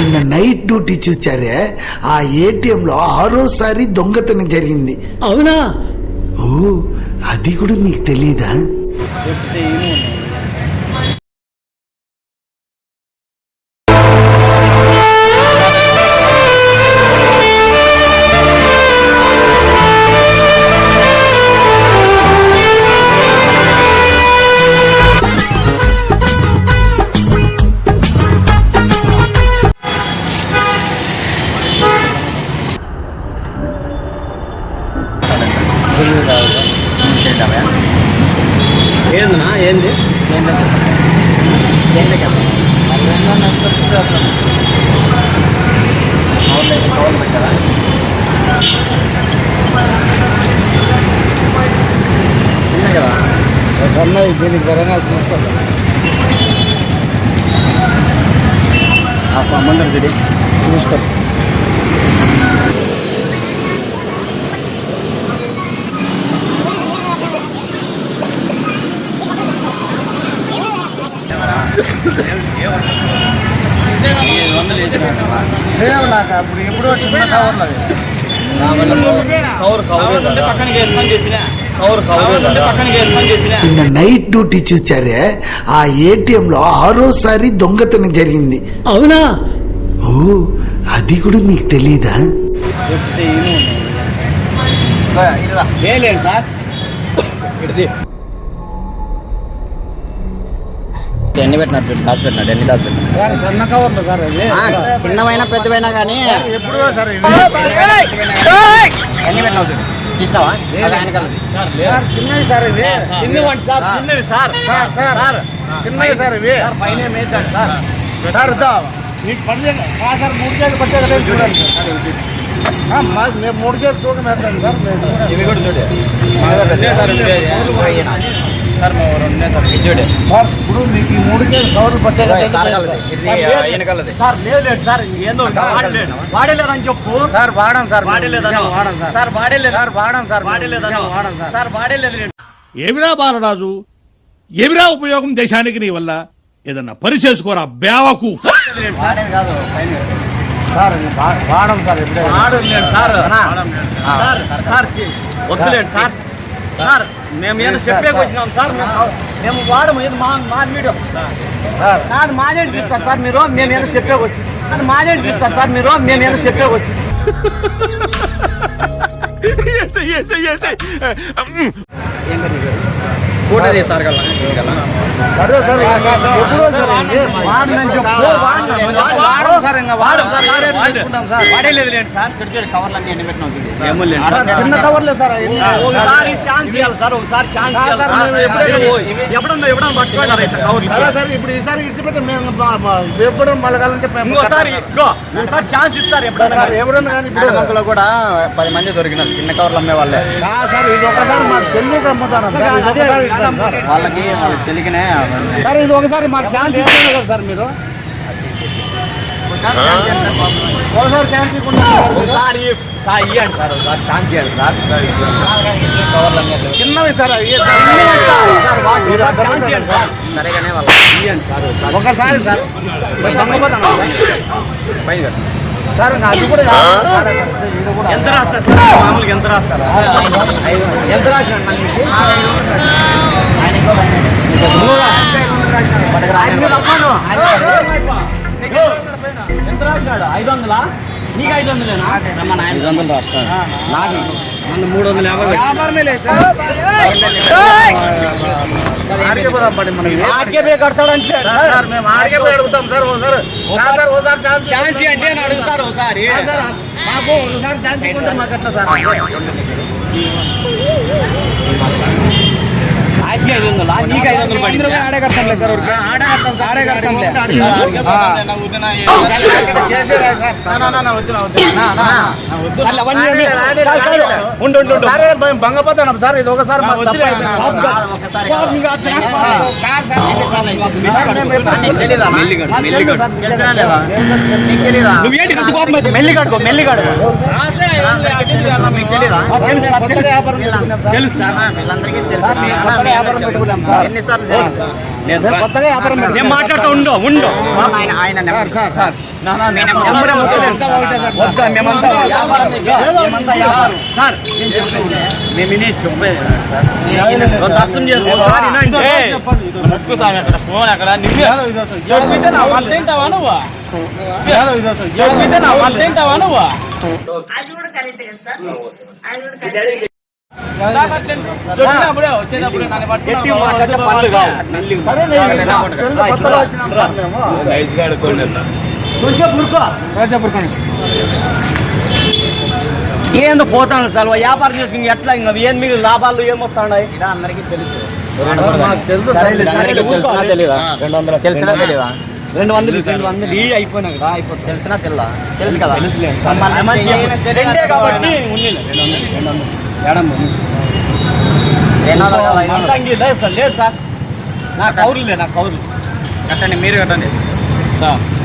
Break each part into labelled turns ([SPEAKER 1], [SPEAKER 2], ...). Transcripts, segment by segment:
[SPEAKER 1] నిన్న night duty చూసారే ఆ ATM లో ఆరోసారి దొంగతనం జరిగింది.
[SPEAKER 2] అవునా?
[SPEAKER 1] ఓ అది కూడా మీకు తెలీదా?
[SPEAKER 3] చెప్తే ఇను. ఏందన్నా? ఏంది? దీనికి ధరగా చూసుకోవాలి ముందర సిడి చూసుకోండి కవర్ కవర్ ఉంటే పక్కన వేసుకొని చెప్పినా. కవర్ కవర్ ఉంటే పక్కన వేసుకొని చెప్పినా.
[SPEAKER 1] నిన్న నైట్ డ్యూటీ చూసారే ఆ ఏటీఎం లో ఆరోసారి దొంగతనం జరిగింది.
[SPEAKER 2] అవునా?
[SPEAKER 1] ఓ అది కూడా మీకు తెలీదా?
[SPEAKER 3] లేదు సార్.
[SPEAKER 4] ఎన్ని పెట్టినారు చూడు దాచి పెట్టినాడు ఎన్ని దాచి పెట్టినాడు చిన్నవైనా పెద్దవైనా కానీ
[SPEAKER 3] ఎప్పుడు సార్
[SPEAKER 4] ఎన్ని పెట్టినావు చూడు?
[SPEAKER 3] సార్ ఇది. చిన్న వంటి సార్ చిన్నది సార్. సార్ సార్ చిన్నది సార్ ఇవి. పైన మేతాడు సార్. సార్. దా మీకు పని చేయండి ఆ సార్ మూడు కేజీలు పట్టే కదా చూడండి సార్. ఇది. ఆ, మా- మేము మూడు కేజీలు తూకం వేస్తాం సార్ మేము
[SPEAKER 4] ఇవి కూడా చూడు.
[SPEAKER 3] సార్ సార్ మా రెండే సార్ చూడే సార్ ఇప్పుడు మీకు ఈ మూడు కవర్లు పట్టే కదా
[SPEAKER 4] సార్
[SPEAKER 3] లేదు. సార్ లేదు. లేదు సార్ ఏందో వాడలేదు. వాడలేదని చెప్పు. సార్ వాడాం సార్ వాడలేదను వాడాం సార్. సార్ వాడలేదు. సార్ వాడాం సార్ వాడలేదను వాడాం సార్. సార్ వాడలేదు.
[SPEAKER 5] ఏమిరా బాలరాజు? ఏమిరా ఉపయోగం దేశానికి నీ వల్ల? ఏదన్నా పని చేసుకోరా బేవకు
[SPEAKER 3] సార్. వాడం సార్ సార్. సార్. వద్దులేండి సార్. సార్ మేము ఏదో చెప్పేకి వచ్చినాం సార్ మేము- మేము వాడము ఏది మా మా మీడియం కాదు మాదే ఇస్తారు సార్ మీరు మేము ఏదో చెప్పేకి వచ్చి. అది మాదే ఇస్తారు సార్ మీరు మేము ఏదో చెప్పేకి వచ్చి.
[SPEAKER 4] కూటది సార్ ఈయనకల్లా
[SPEAKER 3] సరే సార్. వాడమని చెప్పు వాడం సార్ ఇంకా వాడం సార్? వాడేలేదు లేండి
[SPEAKER 4] ఎన్ని
[SPEAKER 3] ఏమో లేదు చిన్న కవర్లే సార్ ఒకసారి ఛాన్స్ ఇవ్వాలి సార్ ఒకసారి ఛాన్స్ ఎప్పుడన్నా ఎప్పుడన్నా పట్టుకోవాలి కవర్
[SPEAKER 6] సరే సరే ఇప్పుడు ఈసారి ఇచ్చిపెట్టి మేము ఎప్పుడు మలగాలంటే
[SPEAKER 3] ఇంకోసారి ఒకసారి ఛాన్స్ ఇస్తారు ఎప్పుడన్నా
[SPEAKER 6] ఎవరన్నా కానీ ఇప్పుడు
[SPEAKER 4] కూడా పది మంది దొరికినారు చిన్న కవర్లు అమ్మే వాళ్ళే.
[SPEAKER 6] ఆ సార్ ఇది ఒకసారి మాకు తెలియక అమ్ముతాను సార్?
[SPEAKER 4] వాళ్ళకి వాళ్ళకి తెలియకనే
[SPEAKER 6] సార్ ఇది ఒకసారి మాకు ఛాన్స్ ఇచ్చారు కదా సార్ మీరు. ఒకసారి ఛాన్స్
[SPEAKER 3] ఒకసారి సార్ ఇవ్వండి సార్. ఒకసారి ఛాన్స్ ఇవ్వండి సార్.
[SPEAKER 6] చిన్నవి సార్
[SPEAKER 3] ఇవ్వండి
[SPEAKER 4] సరేగానే వాళ్ళ
[SPEAKER 3] ఇవ్వండి సార్ ఒకసారి.
[SPEAKER 6] సార్.
[SPEAKER 4] పైన.
[SPEAKER 6] సార్ అది కూడా
[SPEAKER 3] ఎంత రాస్తారు సార్ మామూలుగా ఎంత రాస్తారు ఎంత రాసినాడు మళ్ళీ మీకు? ఐదు ఎంత రాసినాడు వందలా నీకు ఐదు వందలేనా
[SPEAKER 4] ఐదు వందలు
[SPEAKER 3] నాకు నన్ను మూడు వందల యాభై
[SPEAKER 6] వ్యాపారమే లేదు సార్ ఆడికే పోదాం పడి మనకి
[SPEAKER 3] ఆర్కే పే కడతాడంటే
[SPEAKER 6] సార్ మేము అడుగుతాం సార్ ఒకసారి సార్. సార్ ఒకసారి ఛాన్స్
[SPEAKER 3] ఛాన్స్ అంటే అని అడుగుతారు ఒకసారి
[SPEAKER 6] మాకు ఒకసారి ఛాన్స్ ఇవ్వకుంటే మాకు ఎట్లా సార్.
[SPEAKER 3] ఆర్కే ఐదు వందలా నీకు ఐదు వందలు పడింది ఆడే కడతాంలే సార్
[SPEAKER 6] ఆడే కడతాం సార్ ఆడే ఇది ఒకసారి
[SPEAKER 4] నీకు నీకు
[SPEAKER 3] మెల్లిగాడుకో మెల్లిగాడు
[SPEAKER 4] తెలుసు.
[SPEAKER 3] సార్,
[SPEAKER 4] వీళ్ళందరికీ తెలుసు
[SPEAKER 3] నేను
[SPEAKER 6] కొత్తగా వ్యాపారం.
[SPEAKER 3] నేను మాట్లాడుతూ ఉండు ఉండు.
[SPEAKER 4] ఆయన ఆయన నెంబర్.
[SPEAKER 6] సార్. సార్.
[SPEAKER 3] సార్. మేము సార్. అర్థం. సార్, అక్కడ ఫోన్ అక్కడ నువ్వే?
[SPEAKER 2] అది కూడా కరెక్ట్ కదా సార్. అది కూడా
[SPEAKER 3] ఏందో పోతాను సార్. వ్యాపారం చేసుకుని ఎట్లా ఇంకా ఏం మీకు లాభాలు
[SPEAKER 4] అందరికీ తెలుసు. తెలిసినా తెలియదా
[SPEAKER 3] రెండు వందలు
[SPEAKER 4] తెలిసినా తెలియదా
[SPEAKER 3] రెండు వందలు ఈ అయిపోయినాక రా అయిపోతుంది.
[SPEAKER 4] తెలిసినా తెల్లా తెలుసు కదా.
[SPEAKER 3] రెండే కాబట్టి ఉన్నిలే, రెండు వందలు, రెండు వందలు. ఏడమ్మ. ఇంకే లేదు సార్ లేదు సార్. నా కౌరులే నా కౌరులు.
[SPEAKER 4] కట్టండి మీరు కట్టండి.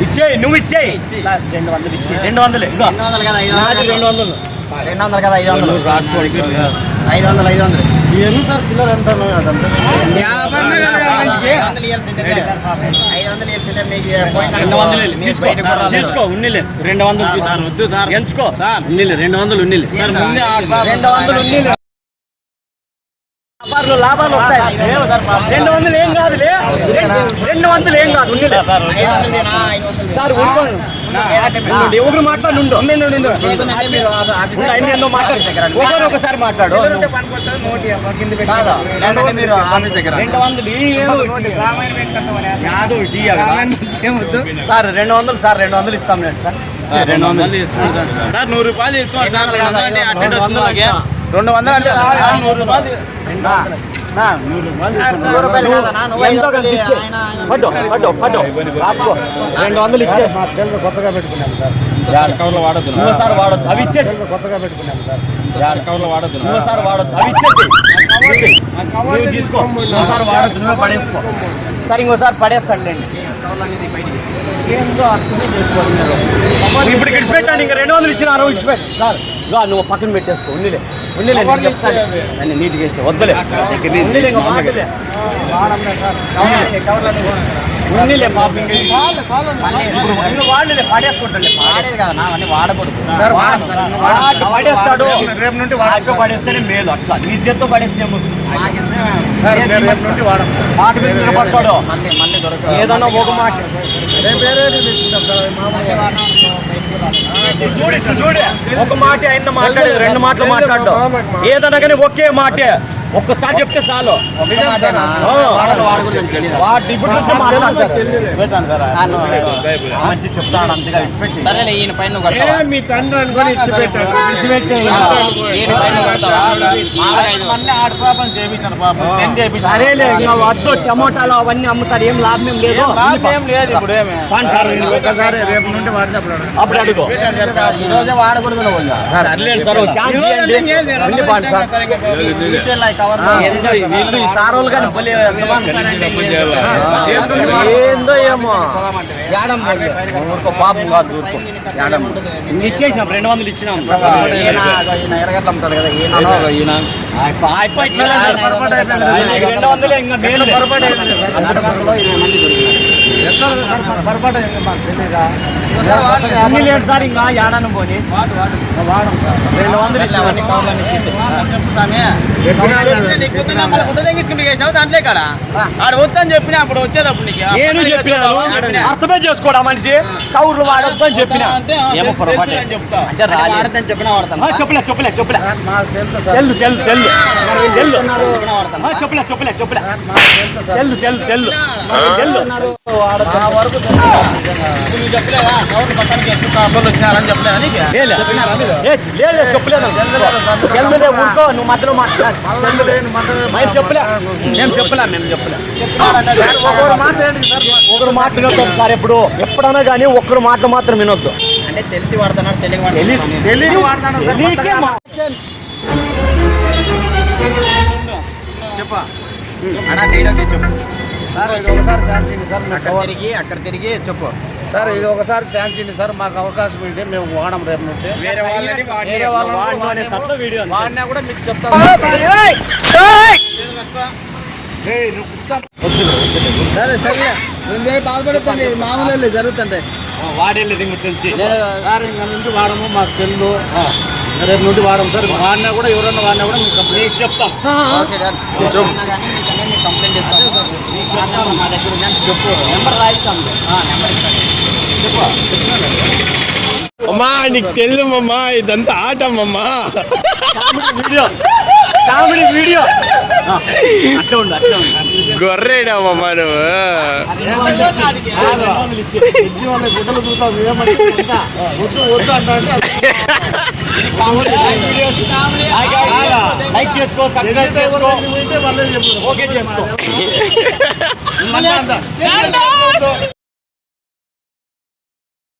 [SPEAKER 3] ఇచ్చేయి నువ్వు ఇచ్చేయి. రెండు వందలు ఇచ్చేయి రెండు వందలు.
[SPEAKER 4] రెండు వందలు కదా ఐదు
[SPEAKER 3] నాది
[SPEAKER 4] వందలు.
[SPEAKER 3] రెండు వందలు.
[SPEAKER 4] రెండు వందలు కదా ఐదు వందలు. ఐదు వందలు ఐదు వందలు.
[SPEAKER 6] సార్ చిల్లర ఎంత
[SPEAKER 4] పోయిందని
[SPEAKER 3] రెండు వందలు తీసుకో. ఉన్నిలే. రెండు తీసుకో. వద్దు సార్. ఎంచుకో. సార్. ఉన్నిలే రెండు వందలు ఉన్నిలే.
[SPEAKER 4] సార్, ముందే ఆ-
[SPEAKER 3] రెండు వందలు ఉన్నిలే. వ్యాపారులు లాభాలు వస్తాయి. రెండు వందలు ఏం కాదు రెండు వందలు ఏం కాదు ఉన్నిలే. సార్ ఉండండి. ఒకరు మాట్లాడు. ఒకరు ఒకసారి మాట్లాడు.
[SPEAKER 4] మీరు ఆఫీస్ దగ్గర
[SPEAKER 3] రెండు వందలు. సార్ రెండు వందలు సార్ రెండు వందలు ఇస్తాం నేను సార్. రెండు వందలు తీసుకోండి సార్. సార్ నూరు రూపాయలు తీసుకోండి సార్. రెండు వందలు అంటే. రెండు వందలు అంటే నూరు రూపాయలు పట్టు, పట్టు, పట్టు. రాసుకో. రెండు వందలు ఇచ్చే
[SPEAKER 6] మాకు తెలుగు కొత్తగా పెట్టుకున్నాం సార్.
[SPEAKER 4] కవర్లో వాడద్దు
[SPEAKER 3] ఇంకోసారి వాడొద్దు. అవి ఇచ్చేసి.
[SPEAKER 6] కొత్తగా పెట్టుకున్నాం సార్.
[SPEAKER 4] కవర్లో వాడద్దు
[SPEAKER 3] ఇంకోసారి వాడొద్దు. అవి ఇచ్చేసి. ఇచ్చేసి. నువ్వు తీసుకో. ఇంకోసారి వాడొద్దు. నువ్వే పడేసుకో. సరే ఇంకోసారి మీరు. ఇప్పుడు ఇక్కడ పెట్టండి ఇంకా రెండు వందలు ఇచ్చినారు ఇచ్చిపెట్టు. సార్ నువ్వు పక్కన పెట్టేసుకో ఉండిలే. ఉండిలే నేను చెప్తాను. నన్ను నీట్ చేసి వద్దులే ఇంకా. వాళ్ళే పడేసుకుంటాలే
[SPEAKER 4] వాడేది కదా అవన్నీ వాడకూడదు.
[SPEAKER 3] పడేస్తాడు
[SPEAKER 6] రేపు నుండి
[SPEAKER 3] వాడితో పడేస్తేనే మేలు అట్లా. నీ చేత్తో పడేస్తే మాట మీద నిలబడతాడు. ఏదన్నా ఒక మాట. ఒక మాట అయిన మాట్లాడేది. రెండు మాటలు మాట్లాడు ఏదన్నా కానీ ఒకే మాటే. ఒక్కసారి చెప్తే చాలు. మంచి చెప్తాడు అంతగా
[SPEAKER 4] ఈయన పైన?
[SPEAKER 6] మీ తండ్రి అనుకొని ఇచ్చి పెట్టాడు.
[SPEAKER 3] సరేలే ఇంకా వద్దు టమోటాలు అవన్నీ అమ్ముతారు. ఏం లాభం ఏం లేదు. లేదు ఇప్పుడు
[SPEAKER 6] ఒకసారి రేపు నుండి వాడినప్పుడు
[SPEAKER 3] అప్పుడు అడుగు.
[SPEAKER 4] ఈ రోజే వాడకూడదు
[SPEAKER 3] సార్. ఏందో వీళ్ళు ఈ సారోలు కానీ. ఏందో ఏమో. యాడం పోలే. ఊరుకో పాపం కాదు ఊరుకో. యాడం ఇచ్చేసినాం రెండు వందలు ఇచ్చినాం.
[SPEAKER 4] ఈయన ఈయన ఎరగట్లు అమ్ముతాడు కదా ఈయన
[SPEAKER 3] అయిపో- అయిపో ఇచ్చినాం. ఆయనకి రెండు వందలే ఇంకా
[SPEAKER 4] ఆడపక్కలో ఇరవై మంది.
[SPEAKER 6] పొరపాటు అయింది మాకు తెలియదా
[SPEAKER 3] అన్ని లేదు సార్ ఇంకా యాడాను పోని రెండు వందలు
[SPEAKER 4] మళ్ళీ అవన్నీ కవర్లన్నీ తీసేయి.
[SPEAKER 3] నేను చెప్పినాను అర్థమే చేసుకోడా మనిషి కౌర్లు చెప్పిన ఏమో పొరపాటు అంటే
[SPEAKER 4] వాడద్దని చెప్పినా వాడతాను
[SPEAKER 3] ఆ, చెప్పలే చెప్పలే చెప్పలే తెల్లు తెల్లు తెల్లు
[SPEAKER 4] చెప్పినా
[SPEAKER 3] చెప్పలే చెప్పలే చెప్పలే
[SPEAKER 6] మాకు తెలుసు సార్
[SPEAKER 3] తెల్లు తెల్లు తెల్లు తెల్లు చెప్పలేదు? ఊరుకో నువ్వు మధ్యలో మాట్లాడు మేము చెప్పలే. మేము చెప్పలే మేము చెప్పలే.
[SPEAKER 6] ఒకరు సార్?
[SPEAKER 3] ఎప్పుడు ఎప్పుడైనా కానీ ఒక్కరు మాటలు మాత్రం వినొద్దు.
[SPEAKER 4] అంటే తెలిసి వాడుతున్నారు అన్నా వీడియోకి చెప్పు.
[SPEAKER 6] సార్ ఇది ఒకసారి శాంతిని సార్ మేము
[SPEAKER 4] అక్కడ తిరిగి అక్కడ తిరిగి చెప్పు.
[SPEAKER 6] సార్ ఇది ఒకసారి శాంతిని సార్ మాకు అవకాశం ఇస్తే మేము వాడం రేపు నుండి.
[SPEAKER 3] వేరే వాళ్ళని
[SPEAKER 6] వేరే వాళ్ళని
[SPEAKER 3] వాడిని
[SPEAKER 6] కూడా మీకు చెప్తాం
[SPEAKER 4] సరే సరే నువ్వే బాధపడుతుంది మామూలు జరుగుతుంటాయి
[SPEAKER 3] వాడేళ్ళది ఇంటి నుంచి.
[SPEAKER 4] నేను
[SPEAKER 5] సార్ ఇంకా నుండి వాడము మాకు తెలుసు రేపు నుండి వాడము సార్ వాడినా కూడా ఎవరన్నా వాడినా కూడా మీకు కంప్లైంట్
[SPEAKER 3] చెప్తాం.
[SPEAKER 4] Okay done. కంప్లైంట్ ఇస్తాను మా దగ్గర ఉందని చెప్పు
[SPEAKER 3] నెంబర్ రాయిస్తాం
[SPEAKER 4] నెంబర్ ఇస్తాను చెప్పు
[SPEAKER 6] అమ్మా నీకు తెలుదమ్మా ఇదంతా ఆటమ్మా
[SPEAKER 3] కామెడీ వీడియో కామెడీ వీడియో అట్లా ఉండు అట్లా ఉండు
[SPEAKER 6] గొర్రెడమ్మా నువ్వు
[SPEAKER 5] చూస్తాం
[SPEAKER 3] లైక్ చేసుకో సబ్స్క్రైబ్ చేసుకో ఓకే చేసుకో